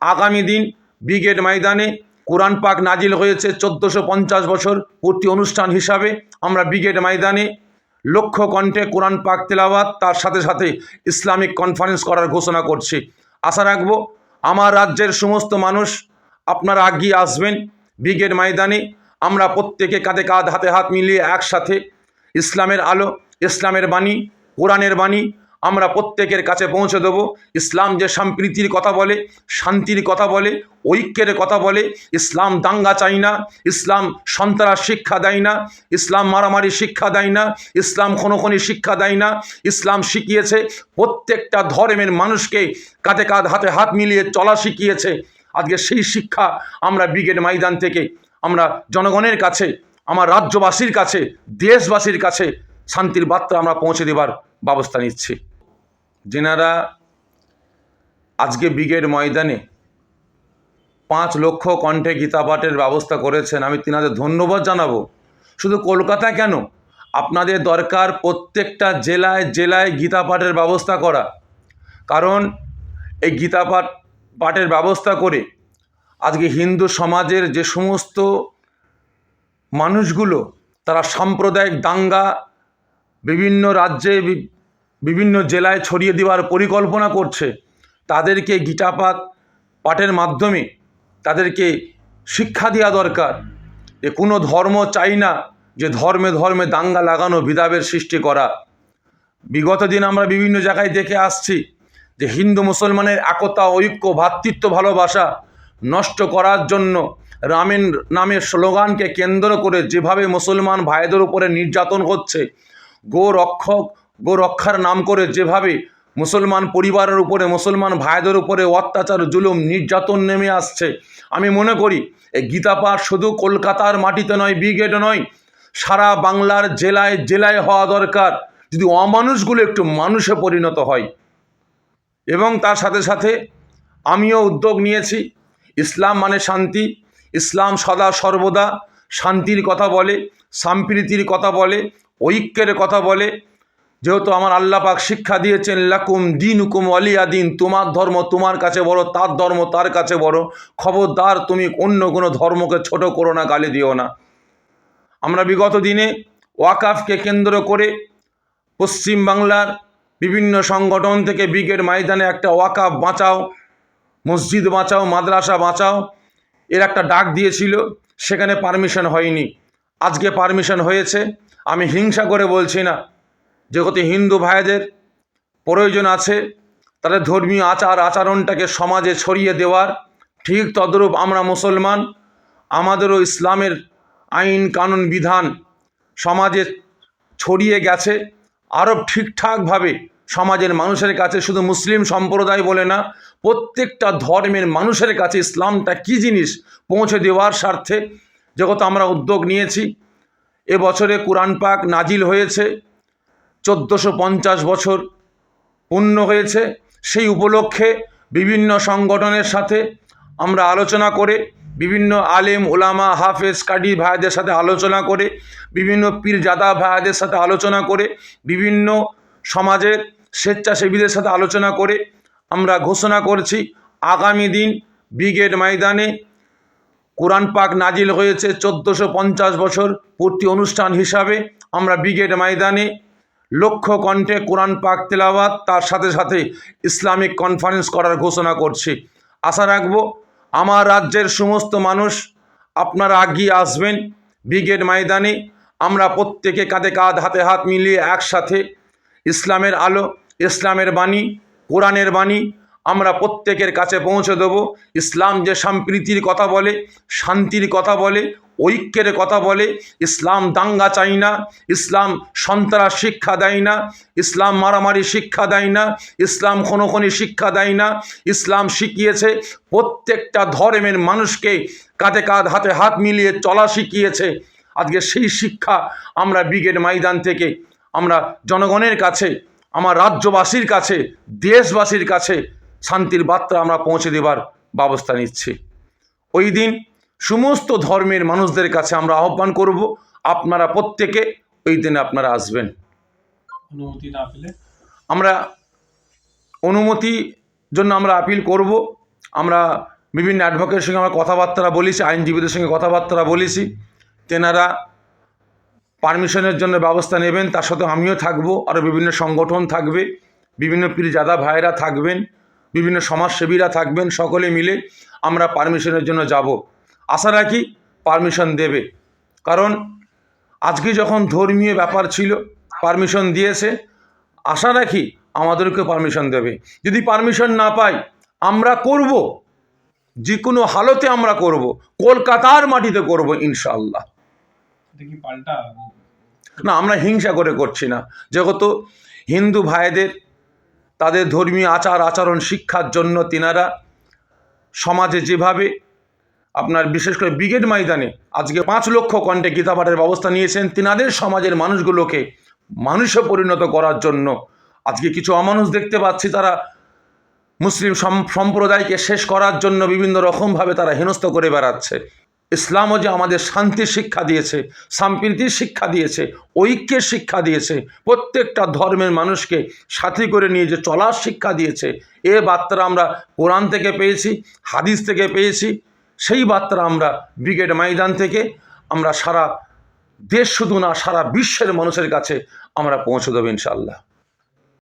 আগামী দিন ব্রিগেড ময়দানে কোরআন পাক নাজিল হয়েছে চোদ্দোশো পঞ্চাশ বছর পূর্তি অনুষ্ঠান হিসাবে। আমরা ব্রিগেড ময়দানে লক্ষ্য কণ্ঠে কোরআন পাক তেলাওয়াত, তার সাথে সাথে ইসলামিক কনফারেন্স করার ঘোষণা করছি। আশা রাখব আমার রাজ্যের সমস্ত মানুষ আপনারা আগিয়ে আসবেন ব্রিগেড ময়দানে। আমরা প্রত্যেকে কাঁধে কাঁধ, হাতে হাত মিলিয়ে একসাথে ইসলামের আলো, ইসলামের বাণী, কোরআনের বাণী আমরা প্রত্যেকের কাছে পৌঁছে দেবো। ইসলাম যে সম্প্রীতির কথা বলে, শান্তির কথা বলে, ঐক্যের কথা বলে, ইসলাম দাঙ্গা চাই না, ইসলাম সন্ত্রাস শিক্ষা দেয় না, ইসলাম মারামারি শিক্ষা দেয় না, ইসলাম খনোখনি শিক্ষা দেয় না, ইসলাম শিখিয়েছে প্রত্যেকটা ধর্মের মানুষকে কাঁধে কাঁধ, হাতে হাত মিলিয়ে চলা শিখিয়েছে। আজকে সেই শিক্ষা আমরা ব্রিগেড ময়দান থেকে, আমরা জনগণের কাছে, আমার রাজ্যবাসীর কাছে, দেশবাসীর কাছে শান্তির বার্তা আমরা পৌঁছে দেবার ব্যবস্থা নিচ্ছি। যেনারা আজকে ব্রিগেড ময়দানে পাঁচ লক্ষ কণ্ঠে গীতাপাঠের ব্যবস্থা করেছেন, আমি তিনাদের ধন্যবাদ জানাব। শুধু কলকাতা কেন? আপনাদের দরকার প্রত্যেকটা জেলায় জেলায় গীতা পাঠের ব্যবস্থা করা। কারণ এই গীতা পাঠ, পাঠের ব্যবস্থা করে আজকে হিন্দু সমাজের যে সমস্ত মানুষগুলো, তারা সাম্প্রদায়িক দাঙ্গা, বিভিন্ন রাজ্যে বিভিন্ন জেলায় ছড়িয়ে দেওয়ার পরিকল্পনা করছে। তাদেরকে গীতাপাঠ পাঠের মাধ্যমে তাদেরকে শিক্ষা দেওয়া দরকার যে কোনো ধর্ম চাই না যে ধর্মে ধর্মে দাঙ্গা লাগানো বিধাবের সৃষ্টি করা। বিগত দিন আমরা বিভিন্ন জায়গায় দেখে আসছি যে হিন্দু মুসলমানের একতা, ঐক্য ভ্রাতৃত্ব ভালোবাসা নষ্ট করার জন্য রামের নামের স্লোগানকে কেন্দ্র করে যেভাবে মুসলমান ভাইদের উপরে নির্যাতন হচ্ছে, গো রক্ষক রক্ষার নাম করে যেভাবে মুসলমান পরিবারের উপরে, মুসলমান ভাইদের উপরে অত্যাচার, জুলুম, নির্যাতন নেমে আসছে, আমি মনে করি এই গীতাপাঠ শুধু কলকাতার মাটিতে নয় ব্রিগেডে নয়, সারা বাংলার জেলায় জেলায় হওয়া দরকার। যদি অমানুষগুলো একটু মানুষে পরিণত হয়। এবং তার সাথে সাথে আমিও উদ্যোগ নিয়েছি। ইসলাম মানে শান্তি। ইসলাম সদা সর্বদা শান্তির কথা বলে, সম্প্রীতির কথা বলে, ঐক্যের কথা বলে যেহেতু আমার আল্লাহ পাক শিক্ষা দিয়েছেন, লাকুম দিন হুকুম অলিয়া দিন, তোমার ধর্ম তোমার কাছে বড়, তার ধর্ম তার কাছে বড়। খবরদার তুমি অন্য কোনো ধর্মকে ছোট করো না, গালি দিও না। আমরা বিগত দিনে ওয়াকাফকে কেন্দ্র করে পশ্চিম বাংলার বিভিন্ন সংগঠন থেকে ব্রিগেড ময়দানে একটা ওয়াকাফ বাঁচাও, মসজিদ বাঁচাও, মাদ্রাসা বাঁচাও, এর একটা ডাক দিয়েছিল, সেখানে পারমিশন হয়নি। আজকে পারমিশন হয়েছে, আমি হিংসা করে বলছি না। যেহেতু হিন্দু ভাইদের প্রয়োজন আছে, তাদের ধর্মীয় আচার আচরণটাকে সমাজে ছড়িয়ে দেওয়ার। ঠিক তদ্রূপ আমরা মুসলমান, আমাদেরও ইসলামের আইন, কানুন, বিধান সমাজে ছড়িয়ে গেছে। আরও ঠিকঠাকভাবে সমাজের মানুষের কাছে, শুধু মুসলিম সম্প্রদায় বলে না, প্রত্যেকটা ধর্মের মানুষের কাছে ইসলামটা কী জিনিস পৌঁছে দেওয়ার স্বার্থে যেহেতু আমরা উদ্যোগ নিয়েছি। এবছরে কোরআন পাক নাজিল হয়েছে। চোদ্দোশো পঞ্চাশ বছর পূর্ণ হয়েছে। সেই উপলক্ষে বিভিন্ন সংগঠনের সাথে আমরা আলোচনা করে, বিভিন্ন আলেম ওলামা হাফেজ কাডি ভাইদের সাথে আলোচনা করে, বিভিন্ন পীরজাদা ভাইদের সাথে আলোচনা করে, বিভিন্ন সমাজের স্বেচ্ছাসেবীদের সাথে আলোচনা করে আমরা ঘোষণা করছি, আগামী দিন ব্রিগেড ময়দানে কোরআন পাক নাজিল হয়েছে। চোদ্দোশো পঞ্চাশ বছর পূর্তি অনুষ্ঠান হিসাবে আমরা ব্রিগেড ময়দানে লক্ষ্য কণ্ঠে কোরআন পাক তেলাওয়াত, তার সাথে সাথে ইসলামিক কনফারেন্স করার ঘোষণা করছি। আশা রাখব আমার রাজ্যের সমস্ত মানুষ আপনারা আগিয়ে আসবেন ব্রিগেড ময়দানে। আমরা প্রত্যেকে কাঁধে কাঁধ, হাতে হাত মিলিয়ে একসাথে ইসলামের আলো, ইসলামের বাণী, কোরআনের বাণী আমরা প্রত্যেকের কাছে পৌঁছে দেব। ইসলাম যে সম্প্রীতির কথা বলে, শান্তির কথা বলে, ঐক্যের কথা বলে, ইসলাম দাঙ্গা চাই না, ইসলাম সন্ত্রাস শিক্ষা দেয় না, ইসলাম মারামারি শিক্ষা দেয় না, ইসলাম খনোখনি শিক্ষা দেয় না, ইসলাম শিখিয়েছে প্রত্যেকটা ধর্মের মানুষকে কাঁধে কাঁধ, হাতে হাত মিলিয়ে চলা শিখিয়েছে। আজকে সেই শিক্ষা আমরা ব্রিগেড ময়দান থেকে, আমরা জনগণের কাছে, আমার রাজ্যবাসীর কাছে, দেশবাসীর কাছে শান্তির বার্তা আমরা পৌঁছে দেবার ব্যবস্থা নিচ্ছি। ওই দিন সমস্ত ধর্মের মানুষদের কাছে আমরা আহ্বান করব আপনারা প্রত্যেকে ওই দিনে আপনারা আসবেন। অনুমতি না পেলে? আমরা অনুমতি জন্য আমরা আপিল করব। আমরা বিভিন্ন অ্যাডভোকেটের সঙ্গে আমরা কথাবার্তা বলেছি আইনজীবীদের সঙ্গে কথাবার্তা বলেছি। তেনারা পারমিশনের জন্য ব্যবস্থা নেবেন তার সাথে আমিও থাকব আরও বিভিন্ন সংগঠন থাকবে বিভিন্ন পীরজাদা ভাইরা থাকবেন। বিভিন্ন সমাজসেবীরা থাকবেন সকলে মিলে আমরা পারমিশনের জন্য যাব। আশা রাখি পারমিশন দেবে। কারণ আজকে যখন ধর্মীয় ব্যাপার ছিল পারমিশন দিয়েছে আশা রাখি আমাদেরকে পারমিশন দেবে। যদি পারমিশন না পাই আমরা করব। যে কোনো হালতে আমরা করব। কলকাতার মাটিতে করব ইনশাল্লাহ না আমরা হিংসা করে করছি না। যেহেতু হিন্দু ভাইদের তাদের ধর্মীয় আচার, আচরণ, শিক্ষার জন্য তিনারা সমাজে যেভাবে আপনার বিশেষ করে ব্রিগেড ময়দানে আজকে পাঁচ লক্ষ কণ্ঠে গীতাপাঠের ব্যবস্থা নিয়েছেন, তিনাদের সমাজের মানুষগুলোকে মানুষে পরিণত করার জন্য আজকে কিছু অমানুষ দেখতে পাচ্ছি তারা মুসলিম সম্প্রদায়কে শেষ করার জন্য বিভিন্ন রকমভাবে তারা হেনস্থ করে বেড়াচ্ছে। ইসলামও যে আমাদের শান্তির শিক্ষা দিয়েছে, সম্প্রীতির শিক্ষা দিয়েছে, ঐক্যের শিক্ষা দিয়েছে, প্রত্যেকটা ধর্মের মানুষকে সাথী করে নিয়ে যে চলার শিক্ষা দিয়েছে, এ বার্তা আমরা কোরআন থেকে পেয়েছি, হাদিস থেকে পেয়েছি, সেই বার্তা আমরা ব্রিগেড ময়দান থেকে আমরা সারা দেশ শুধু না, সারা বিশ্বের মানুষের কাছে আমরা পৌঁছে দেবো ইনশাল্লাহ